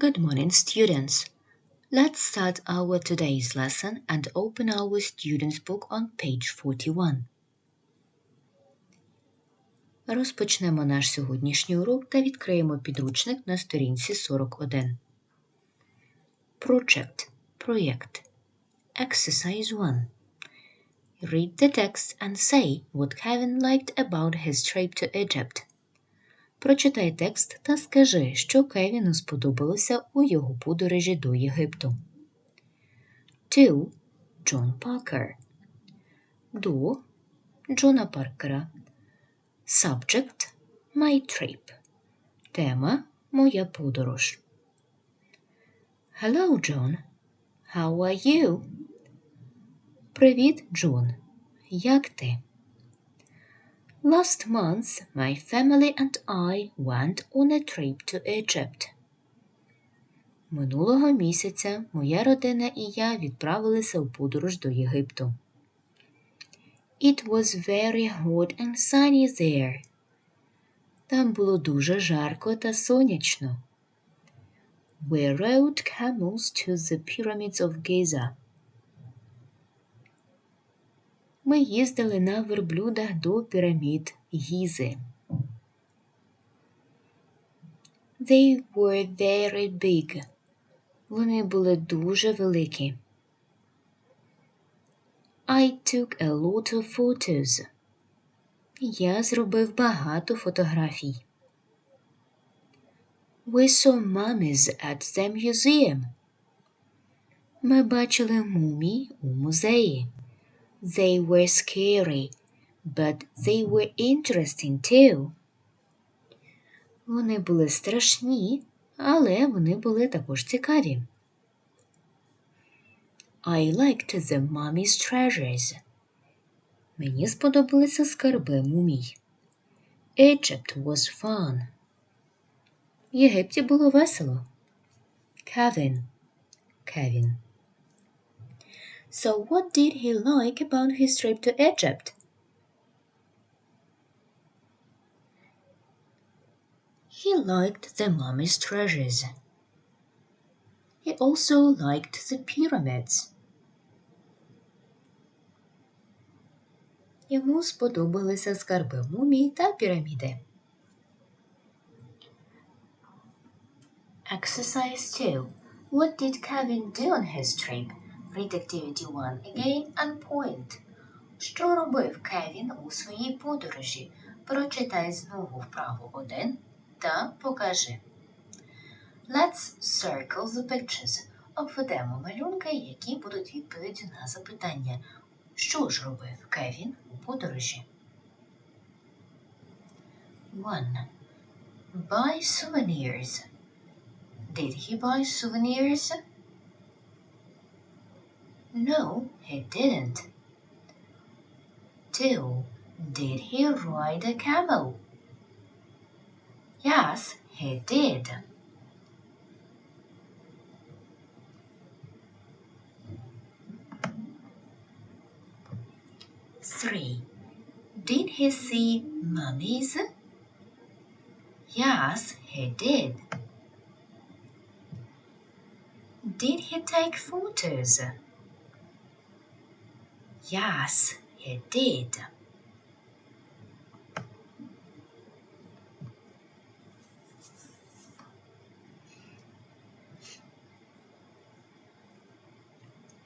Good morning, students. Let's start our today's lesson and open our student's book on page 41. Розпочнемо наш сьогоднішній урок та відкриємо підручник на сторінці 41. Project – проєкт. Exercise 1. Read the text and say what Kevin liked about his trip to Egypt. Прочитай текст та скажи, що Кевіну сподобалося у його подорожі до Єгипту. 2. Джон Паркер. До Джона Паркера. Subject My trip. Тема Моя подорож. Hello, John. How are you? Привіт, Джон. Як ти? Last month, my family and I went on a trip to Egypt. Минулого місяця моя родина і я відправилися у подорож до Єгипту. It was very hot and sunny there. Там було дуже жарко та сонячно. We rode camels to the pyramids of Giza. Ми їздили на верблюдах до пірамід Гізи. They were very big. Вони були дуже великі. I took a lot of photos. Я зробив багато фотографій. We saw mummies at the museum. Ми бачили мумій у музеї. They were scary, but they were interesting too. Вони були страшні, але вони були також цікаві. I liked the mummy's treasures. Мені сподобалися скарби мумій. Egypt was fun. В Єгипті було весело. Kevin. Kevin. So what did he like about his trip to Egypt? He liked the mummy's treasures. He also liked the pyramids. Йому сподобалися скарби мумій та піраміди. Exercise 2. What did Kevin do on his trip? Read activity 1 again and point. Що робив Кевін у своїй подорожі? Прочитай знову вправу 1 та покажи. Let's circle the pictures. Обведемо малюнки, які будуть відповіддю на запитання. Що ж робив Кевін у подорожі? 1. Buy souvenirs. Did he buy souvenirs? No, he didn't. 2. Did he ride a camel? Yes, he did. Three. Did he see mummies? Yes, he did. Did he take photos? Yes, he did.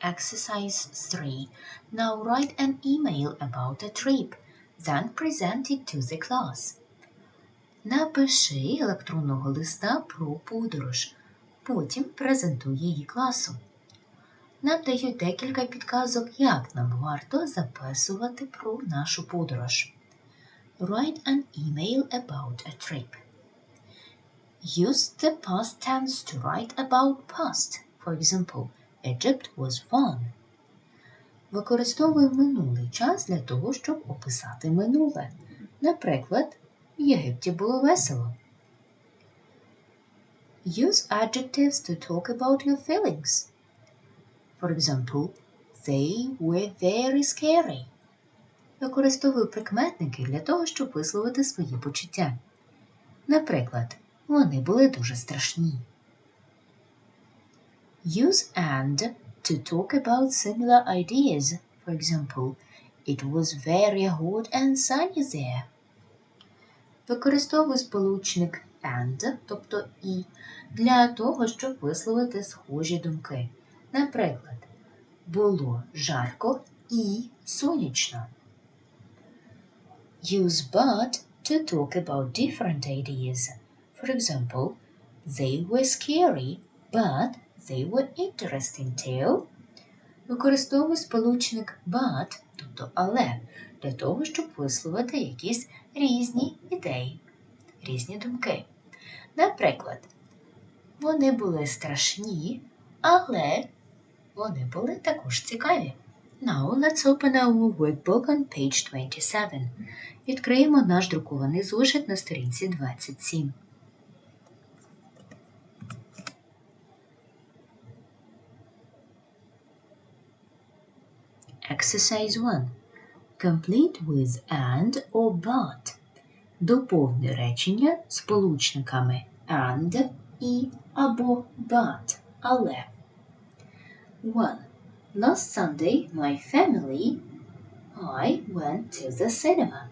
Exercise 3. Now write an email about a trip, then present it to the class. Напиши електронного листа про подорож. Потім презентуй її класу. Нам дають декілька підказок, як нам варто записувати про нашу подорож. Write an email about a trip. Use the past tense to write about past. For example, Egypt was fun. Використовуй минулий час для того, щоб описати минуле. Наприклад, в Єгипті було весело. Use adjectives to talk about your feelings. For example, they were very scary. Використовую прикметники для того, щоб висловити свої почуття. Наприклад, вони були дуже страшні. Use and to talk about similar ideas. For example, it was very hot and sunny there. Використовую сполучник and, тобто і, для того, щоб висловити схожі думки. Наприклад, було жарко і сонячно. Use but to talk about different ideas. For example, they were scary, but they were interesting too. Використовую сполучник but, тобто але, для того, щоб висловити якісь різні ідеї, різні думки. Наприклад, вони були страшні, але вони були також цікаві. Now let's open our workbook on page 27. Відкриємо наш друкований зошит на сторінці 27. Exercise 1. Complete with and or but. Доповни речення сполучниками and і або but, але. 1. Last Sunday, my family, I went to the cinema.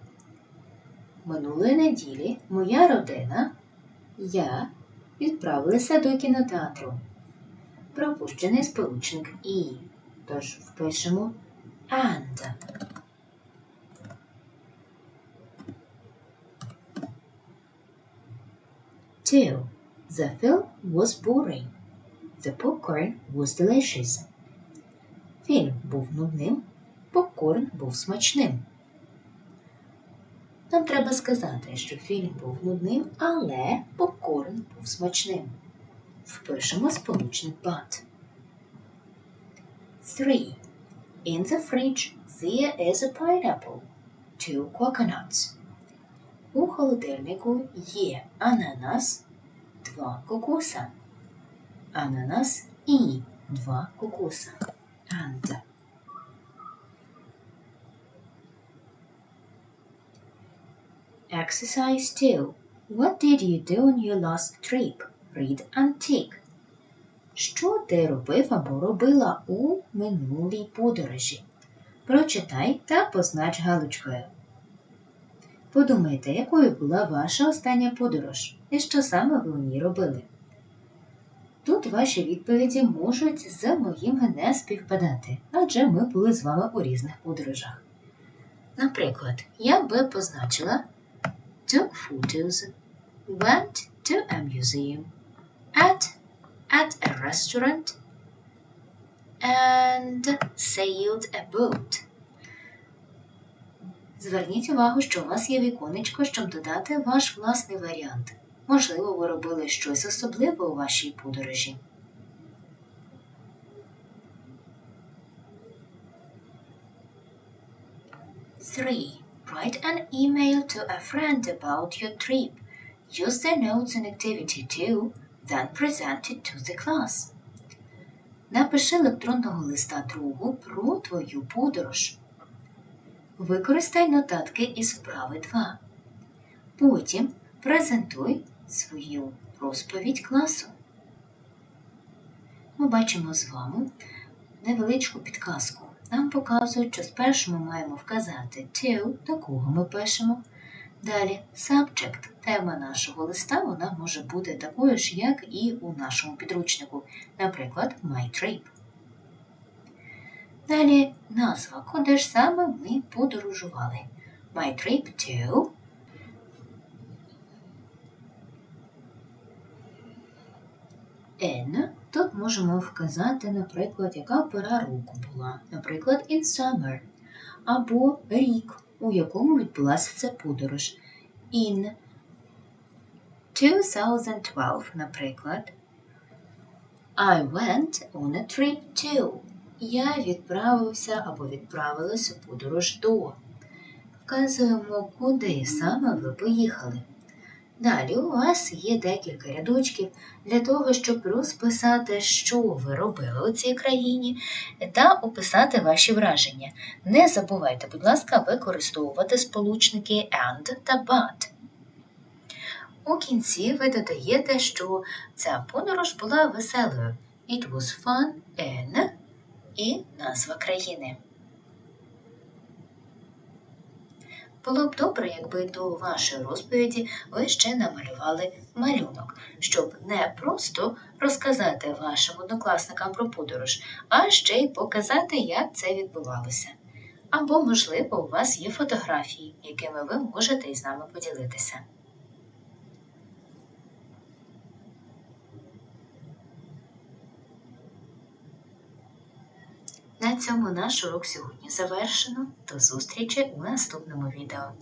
Минулої неділі моя родина, я відправилися до кінотеатру. Пропущений сполучник і. Тож впишемо and. Two. The film was boring. The popcorn was delicious. Фільм був нудним, попкорн був смачним. Нам треба сказати, що фільм був нудним, але попкорн був смачним. Впишемо сполучник but. 3. In the fridge there is a pineapple, two coconuts. У холодильнику є ананас, два кокоса. Ананас і два кокоса. And. Exercise 2. What did you do on your last trip? Read and tick. Що ти робив або робила у минулій подорожі? Прочитай та познач галочкою. Подумайте, якою була ваша остання подорож і що саме ви у ній робили. Тут ваші відповіді можуть з моїми не співпадати, адже ми були з вами у різних подорожах. Наприклад, я би позначила took photos, went to a museum, ate at a restaurant, and sailed a boat. Зверніть увагу, що у вас є віконечко, щоб додати ваш власний варіант. Можливо, ви робили щось особливе у вашій подорожі. Three. Write an email to a friend about your trip. Use the notes and activity 2, then present it to the class. Напиши електронного листа другу про твою подорож. Використай нотатки із вправи 2. Потім презентуй свою розповідь класу. Ми бачимо з вами невеличку підказку. Нам показують, що спершу ми маємо вказати to, до кого ми пишемо. Далі subject, тема нашого листа, вона може бути такою ж, як і у нашому підручнику, наприклад, My Trip. Далі назва, куди ж саме ми подорожували. My Trip to in. Тут можемо вказати, наприклад, яка пора року була, наприклад, in summer, або рік, у якому відбулася ця подорож. In 2012, наприклад. I went on a trip to. Я відправився або відправилась у подорож до. Вказуємо, куди саме ви поїхали. Далі у вас є декілька рядочків для того, щоб розписати, що ви робили у цій країні, та описати ваші враження. Не забувайте, будь ласка, використовувати сполучники and та but. У кінці ви додаєте, що ця подорож була веселою. It was fun in і назва країни. Було б добре, якби до вашої розповіді ви ще намалювали малюнок, щоб не просто розказати вашим однокласникам про подорож, а ще й показати, як це відбувалося. Або, можливо, у вас є фотографії, якими ви можете із нами поділитися. На цьому наш урок сьогодні завершено. До зустрічі у наступному відео.